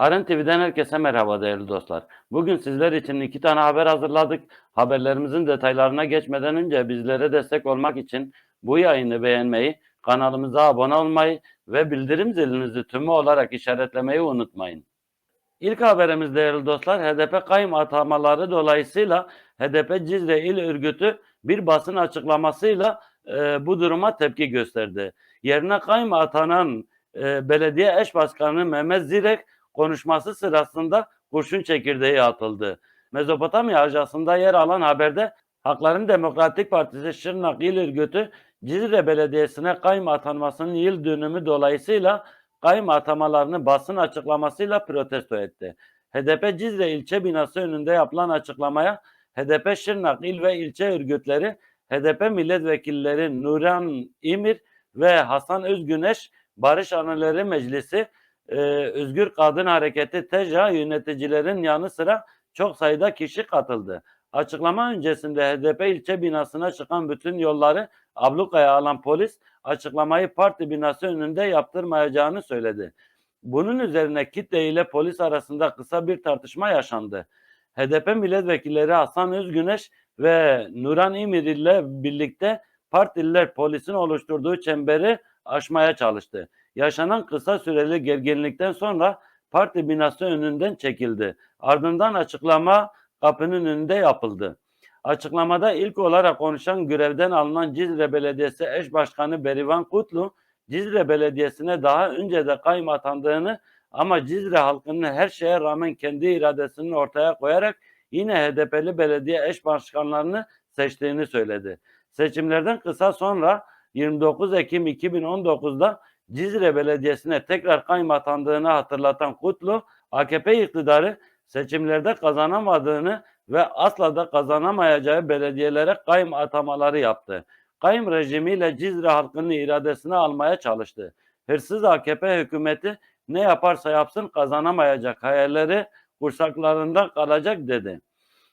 Aren TV'den herkese merhaba değerli dostlar. Bugün sizler için iki tane haber hazırladık. Haberlerimizin detaylarına geçmeden önce bizlere destek olmak için bu yayını beğenmeyi, kanalımıza abone olmayı ve bildirim zilinizi tümü olarak işaretlemeyi unutmayın. İlk haberimiz değerli dostlar HDP kayım atamaları dolayısıyla HDP Cizre İl Örgütü bir basın açıklamasıyla e, bu duruma tepki gösterdi. Yerine kayım atanan e, belediye eş başkanı Mehmet Zirek konuşması sırasında kurşun çekirdeği atıldı. Mezopotamya Ajansı'nda yer alan haberde Hakların Demokratik Partisi Şırnak İl Örgütü Cizre Belediyesi'ne kayyum atanmasının yıl dönümü dolayısıyla kayyum atamalarını basın açıklamasıyla protesto etti. HDP Cizre ilçe binası önünde yapılan açıklamaya HDP Şırnak il ve ilçe örgütleri, HDP milletvekilleri Nuran İmir ve Hasan Özgüneş Barış Anıları Meclisi, e, Özgür Kadın Hareketi TEJA yöneticilerin yanı sıra çok sayıda kişi katıldı. Açıklama öncesinde HDP ilçe binasına çıkan bütün yolları ablukaya alan polis açıklamayı parti binası önünde yaptırmayacağını söyledi. Bunun üzerine kitle ile polis arasında kısa bir tartışma yaşandı. HDP milletvekilleri Hasan Özgüneş ve Nuran İmir ile birlikte partililer polisin oluşturduğu çemberi aşmaya çalıştı. Yaşanan kısa süreli gerginlikten sonra parti binası önünden çekildi. Ardından açıklama kapının önünde yapıldı. Açıklamada ilk olarak konuşan görevden alınan Cizre Belediyesi eş başkanı Berivan Kutlu, Cizre Belediyesi'ne daha önce de kayyum atandığını ama Cizre halkının her şeye rağmen kendi iradesini ortaya koyarak yine HDP'li belediye eş başkanlarını seçtiğini söyledi. Seçimlerden kısa sonra 29 Ekim 2019'da Cizre Belediyesi'ne tekrar kayyum atandığını hatırlatan Kutlu, AKP iktidarı seçimlerde kazanamadığını ve asla da kazanamayacağı belediyelere kayyum atamaları yaptı. Kayyum rejimiyle Cizre halkının iradesini almaya çalıştı. Hırsız AKP hükümeti ne yaparsa yapsın kazanamayacak hayalleri kursaklarında kalacak dedi.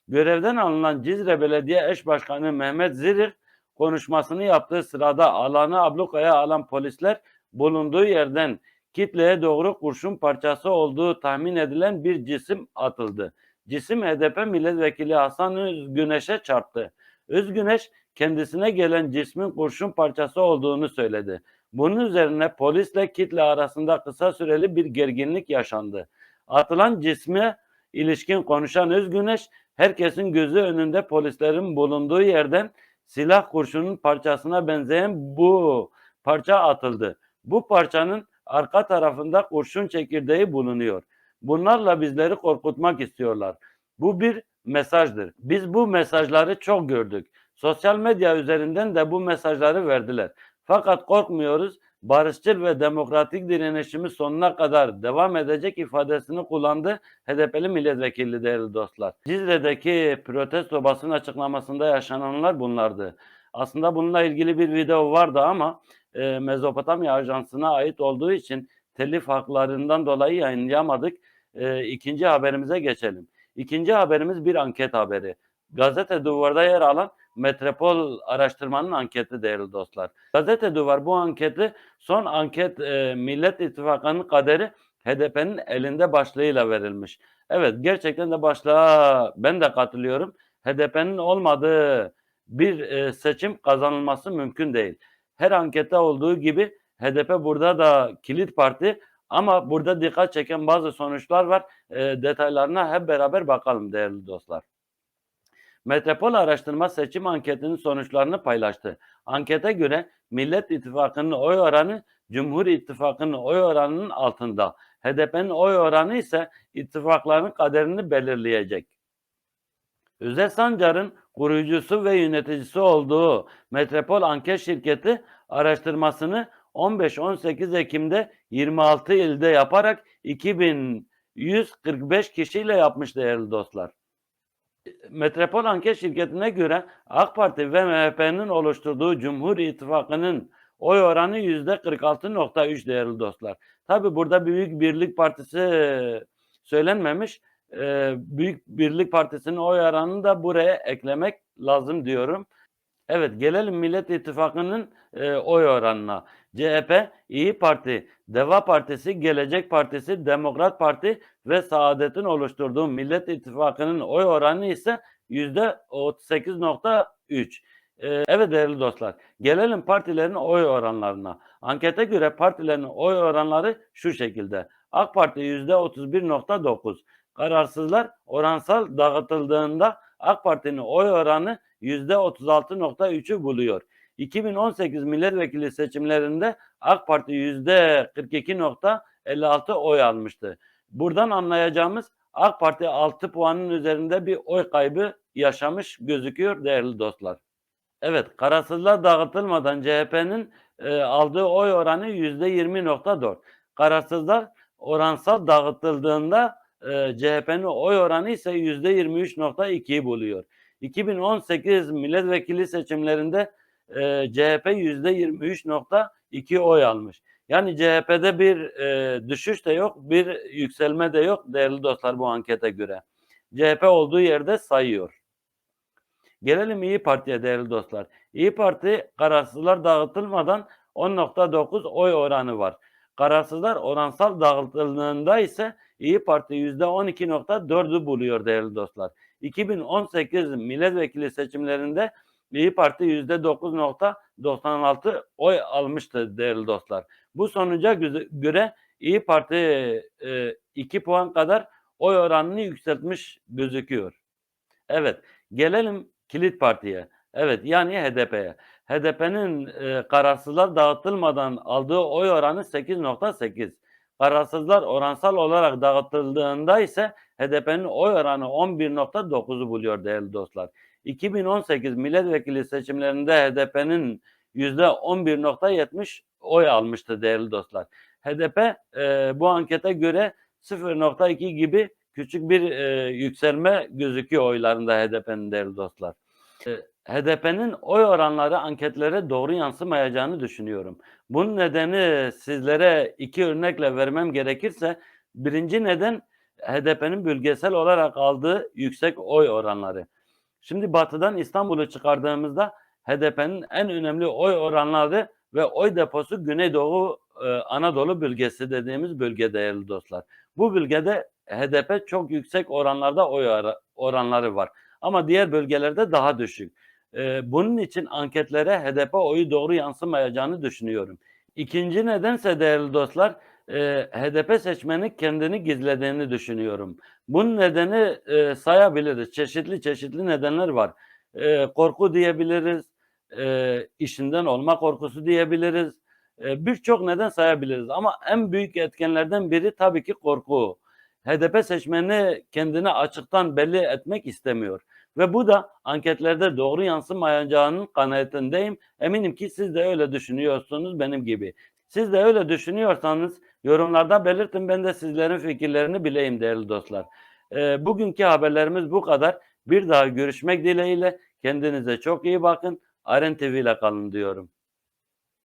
Görevden alınan Cizre Belediye Eş Başkanı Mehmet Zirik konuşmasını yaptığı sırada alanı ablukaya alan polisler bulunduğu yerden kitleye doğru kurşun parçası olduğu tahmin edilen bir cisim atıldı. Cisim HDP milletvekili Hasan Özgüneş'e çarptı. Özgüneş kendisine gelen cismin kurşun parçası olduğunu söyledi. Bunun üzerine polisle kitle arasında kısa süreli bir gerginlik yaşandı. Atılan cisme ilişkin konuşan Özgüneş, herkesin gözü önünde polislerin bulunduğu yerden silah kurşunun parçasına benzeyen bu parça atıldı. Bu parçanın arka tarafında kurşun çekirdeği bulunuyor. Bunlarla bizleri korkutmak istiyorlar. Bu bir mesajdır. Biz bu mesajları çok gördük. Sosyal medya üzerinden de bu mesajları verdiler. Fakat korkmuyoruz. Barışçıl ve demokratik direnişimiz sonuna kadar devam edecek ifadesini kullandı HDP'li milletvekili değerli dostlar. Cizre'deki protesto basın açıklamasında yaşananlar bunlardı. Aslında bununla ilgili bir video vardı ama e, Mezopotamya Ajansı'na ait olduğu için telif haklarından dolayı yayınlayamadık. E, ikinci haberimize geçelim. İkinci haberimiz bir anket haberi. Gazete Duvar'da yer alan Metropol araştırmanın anketi değerli dostlar. Gazete Duvar bu anketi son anket e, Millet İttifakı'nın kaderi HDP'nin elinde başlığıyla verilmiş. Evet gerçekten de başlığa ben de katılıyorum. HDP'nin olmadığı bir e, seçim kazanılması mümkün değil. Her ankette olduğu gibi HDP burada da kilit parti ama burada dikkat çeken bazı sonuçlar var. E, detaylarına hep beraber bakalım değerli dostlar. Metropol Araştırma Seçim Anketinin sonuçlarını paylaştı. Ankete göre Millet İttifakı'nın oy oranı Cumhur İttifakı'nın oy oranının altında. HDP'nin oy oranı ise ittifakların kaderini belirleyecek. Özel Sancar'ın kurucusu ve yöneticisi olduğu Metropol Anket Şirketi araştırmasını 15-18 Ekim'de 26 ilde yaparak 2145 kişiyle yapmış değerli dostlar. Metropol Anket Şirketi'ne göre AK Parti ve MHP'nin oluşturduğu Cumhur İttifakı'nın oy oranı %46.3 değerli dostlar. Tabi burada Büyük Birlik Partisi söylenmemiş. Ee, Büyük Birlik Partisi'nin oy oranını da buraya eklemek lazım diyorum. Evet gelelim Millet İttifakı'nın e, oy oranına. CHP, İyi Parti, Deva Partisi, Gelecek Partisi, Demokrat Parti ve Saadet'in oluşturduğu Millet İttifakı'nın oy oranı ise %38.3. Ee, evet değerli dostlar, gelelim partilerin oy oranlarına. Ankete göre partilerin oy oranları şu şekilde. AK Parti %31.9, kararsızlar oransal dağıtıldığında AK Parti'nin oy oranı %36.3'ü buluyor. 2018 milletvekili seçimlerinde AK Parti %42.56 oy almıştı. Buradan anlayacağımız AK Parti 6 puanın üzerinde bir oy kaybı yaşamış gözüküyor değerli dostlar. Evet, kararsızlar dağıtılmadan CHP'nin e, aldığı oy oranı %20.4. Kararsızlar oransal dağıtıldığında e, CHP'nin oy oranı ise %23.2'yi buluyor. 2018 milletvekili seçimlerinde e, CHP %23.2 oy almış. Yani CHP'de bir e, düşüş de yok, bir yükselme de yok değerli dostlar bu ankete göre. CHP olduğu yerde sayıyor. Gelelim İyi Parti'ye değerli dostlar. İyi Parti kararsızlar dağıtılmadan 10.9 oy oranı var. Kararsızlar oransal dağıtıldığında ise İyi Parti %12.4'ü buluyor değerli dostlar. 2018 milletvekili seçimlerinde İyi Parti %9.96 oy almıştı değerli dostlar. Bu sonuca göre İyi Parti 2 puan kadar oy oranını yükseltmiş gözüküyor. Evet, gelelim Kilit Parti'ye. Evet, yani HDP'ye. HDP'nin e, kararsızlar dağıtılmadan aldığı oy oranı 8.8. Kararsızlar oransal olarak dağıtıldığında ise HDP'nin oy oranı 11.9'u buluyor değerli dostlar. 2018 milletvekili seçimlerinde HDP'nin %11.70 oy almıştı değerli dostlar. HDP e, bu ankete göre 0.2 gibi küçük bir e, yükselme gözüküyor oylarında HDP'nin değerli dostlar. E, HDP'nin oy oranları anketlere doğru yansımayacağını düşünüyorum. Bunun nedeni sizlere iki örnekle vermem gerekirse birinci neden HDP'nin bölgesel olarak aldığı yüksek oy oranları. Şimdi batıdan İstanbul'u çıkardığımızda HDP'nin en önemli oy oranları ve oy deposu Güneydoğu e, Anadolu bölgesi dediğimiz bölge değerli dostlar. Bu bölgede HDP çok yüksek oranlarda oy oranları var. Ama diğer bölgelerde daha düşük. Ee, bunun için anketlere HDP oyu doğru yansımayacağını düşünüyorum. İkinci nedense değerli dostlar e, HDP seçmeni kendini gizlediğini düşünüyorum. Bunun nedeni e, sayabiliriz. Çeşitli çeşitli nedenler var. E, korku diyebiliriz, işinden olma korkusu diyebiliriz. Birçok neden sayabiliriz ama en büyük etkenlerden biri tabii ki korku. HDP seçmeni kendini açıktan belli etmek istemiyor. Ve bu da anketlerde doğru yansımayacağının kanaatindeyim. Eminim ki siz de öyle düşünüyorsunuz benim gibi. Siz de öyle düşünüyorsanız yorumlarda belirtin ben de sizlerin fikirlerini bileyim değerli dostlar. E, bugünkü haberlerimiz bu kadar. Bir daha görüşmek dileğiyle kendinize çok iyi bakın. Aren TV ile kalın diyorum.